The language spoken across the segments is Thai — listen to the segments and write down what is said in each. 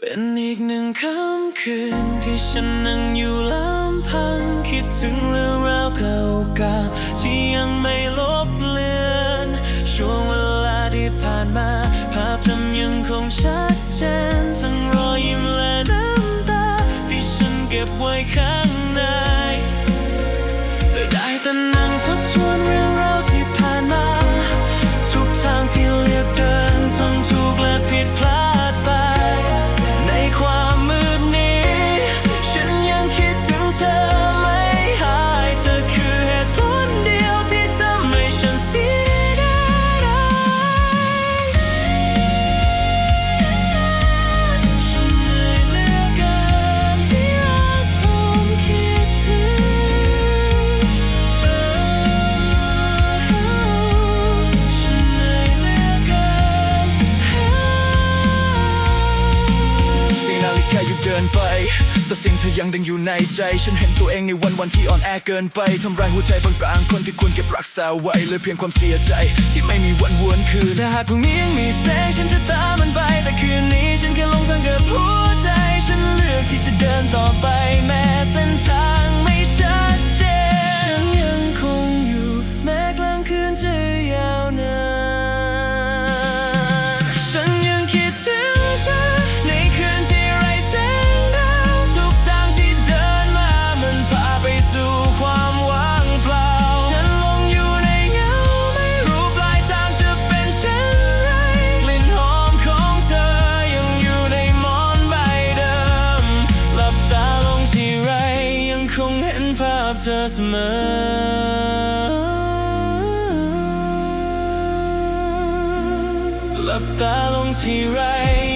เป็นอีกหนึ่งค่ำคืนที่ฉันนั่งอยู่ลำพัง คิดถึงเรื่องราวเก่าๆที่ยังไม่ลบเลือนช่วงเวลาที่ผ่านมา ภาพจำยังคงชัดเจนทั้งรอยยิ้มและน้ำตา ที่ฉันเก็บไว้ข้างใน ได้แต่นั่งทบทวน ยังดังอยู่ในใจ ฉันเห็นตัวเองในวันวันที่อ่อนแอเกินไปทำร้ายหัวใจบางกลางคนที่ควรเก็บรักษาไว้เหลยเพียงความเสียใจ ที่ไม่มีวันวนคืนถ้าหากพรุ่งนี้ยังมีแสงฉันจะตามมันไปแต่คืนนี้ฉัน ธอเสมอ หลับตาลงทีไร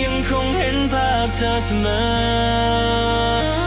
ยังคงเห็นภาพเธอเสมอ